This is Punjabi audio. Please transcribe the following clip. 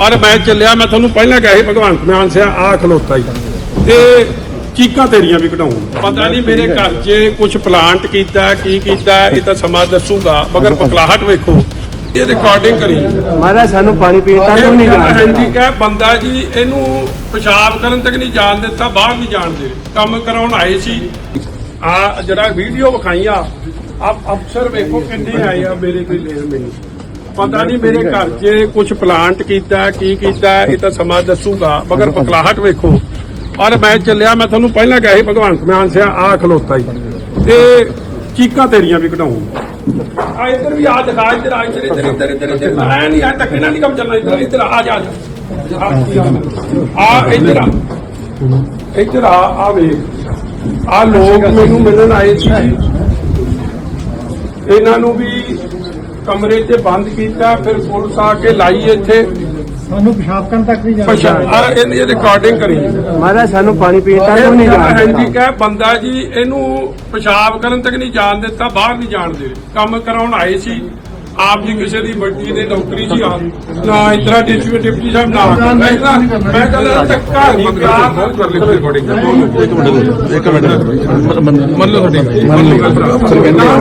ਔਰ ਮੈਂ ਚੱਲਿਆ ਮੈਂ ਤੁਹਾਨੂੰ ਪਹਿਲਾਂ ਕਿਹਾ ਸੀ ਭਗਵੰਤ ਮਾਨ ਸਿਆ ਆ ਖਲੋਤਾ ਹੀ। ਤੇ ਚੀਕਾਂ ਤੇਰੀਆਂ ਵੀ ਕਢਾਉਂ ਪਤਾ ਨਹੀਂ ਮੇਰੇ ਘਰ 'ਚ ਕੁਝ ਪਲਾਂਟ ਕੀਤਾ ਕੀ ਕੀਤਾ ਇਹ ਤਾਂ ਸਮਾਂ ਦੱਸੂਗਾ ਮਗਰ ਪਕਲਾਹਟ ਵੇਖੋ ਇਹ ਰਿਕਾਰਡਿੰਗ ਕਰੀ। ਮਹਾਰਾਜ ਸਾਨੂੰ ਪਾਣੀ ਪੀਣ ਵੀ ਨਹੀਂ ਜਾਣਾ ਠੀਕ ਹੈ ਬੰਦਾ ਜੀ ਇਹਨੂੰ ਪਿਸ਼ਾਬ ਕਰਨ ਤੱਕ ਨਹੀਂ ਜਾਣ ਦਿੱਤਾ ਬਾਹਰ ਨਹੀਂ ਜਾਣ ਦੇ। ਕੰਮ ਕਰਾਉਣ ਆਏ ਸੀ। ਆ ਜਿਹੜਾ ਵੀਡੀਓ ਵਿਖਾਈ ਆ ਅਫਸਰ ਵੇਖੋ ਕਿੰਨੇ ਆਏ ਆ ਮੇਰੇ ਕੋਈ ਲੈਣ ਮੈਨੂੰ ਪਤਾ ਨਹੀਂ ਮੇਰੇ ਘਰ 'ਚ ਕੁਝ ਪਲਾਂਟ ਕੀਤਾ ਕੀ ਕੀਤਾ ਇਹ ਤਾਂ ਸਮਾਂ ਦੱਸੂਗਾ ਮਗਰ ਪਕਲਾਹਟ ਵੇਖੋ। ਔਰ ਮੈਂ ਚੱਲਿਆ ਮੈਂ ਤੁਹਾਨੂੰ ਪਹਿਲਾਂ ਕਿਹਾ ਸੀ ਭਗਵੰਤ ਮਾਨ ਸਿਆ ਆ ਖਲੋਤਾ ਹੀ। ਤੇ ਚੀਕਾਂ ਤੇਰੀਆਂ ਵੀ ਕਢਾਉਂ ਆ ਇੱਧਰ ਵੀ ਆ ਦਿਖਾ ਇੱਧਰ ਆ ਇੱਧਰ ਇੱਧਰ। ਇੱਧਰ ਇੱਧਰ ਇੱਧਰ। ਆ ਨਹੀਂ ਆ ਨਾਲ ਨਹੀਂ ਕੰਮ ਚੱਲਣਾ ਇੱਧਰ ਇੱਧਰ ਆ ਜਾ ਆ ਇੱਧਰ ਆ। ਇੱਧਰ ਆ ਆ ਵੇਖ। ਆ ਲੋਕ ਮੈਨੂੰ ਮਿਲਣ ਆਏ ਸੀ। ਇਹਨਾਂ ਨੂੰ ਵੀ ਕਮਰੇ 'ਚ ਬੰਦ ਕੀਤਾ ਫਿਰ ਪੁਲਿਸ ਆ ਕੇ ਲਾਈ ਇੱਥੇ ਸਾਨੂੰ ਪਿਸ਼ਾਬ ਕਰਨ ਤੱਕ ਵੀ ਜਾਣਾ ਪਛਾ ਆ ਇਹਦੀ ਰਿਕਾਰਡਿੰਗ ਕਰੀ ਮਹਾਰਾਜ ਸਾਨੂੰ ਪਾਣੀ ਪੀਣ ਤੱਕ ਵੀ ਨਹੀਂ ਜਾਣਾ ਹਾਂਜੀ ਕਹੇ ਬੰਦਾ ਜੀ ਇਹਨੂੰ ਪਿਸ਼ਾਬ ਕਰਨ ਤੱਕ ਨਹੀਂ ਜਾਣ ਦਿੱਤਾ ਬਾਹਰ ਨਹੀਂ ਜਾਣ ਦੇ ਕੰਮ ਕਰਾਉਣ ਆਏ ਸੀ ਆਪ ਜੀ ਕਿਸੇ ਦੀ ਵੱਡੀ ਦੇ ਨੌਕਰੀ ਸੀ ਆ ਨਾ ਇਤਰਾ ਡਿਪਟੀ ਡਿਪਟੀ ਸਾਹਿਬ ਨਾ ਮੈਂ ਕਹਿੰਦਾ ਧੱਕਾ ਨਹੀਂ ਪਿਆ ਕਰ ਲਈ ਰਿਕਾਰਡਿੰਗ ਇੱਕ ਮਿੰਟ ਇੱਕ ਮਿੰਟ ਮੰਨ ਲਓ ਤੁਹਾਡੀ ਮੰਨ ਲਓ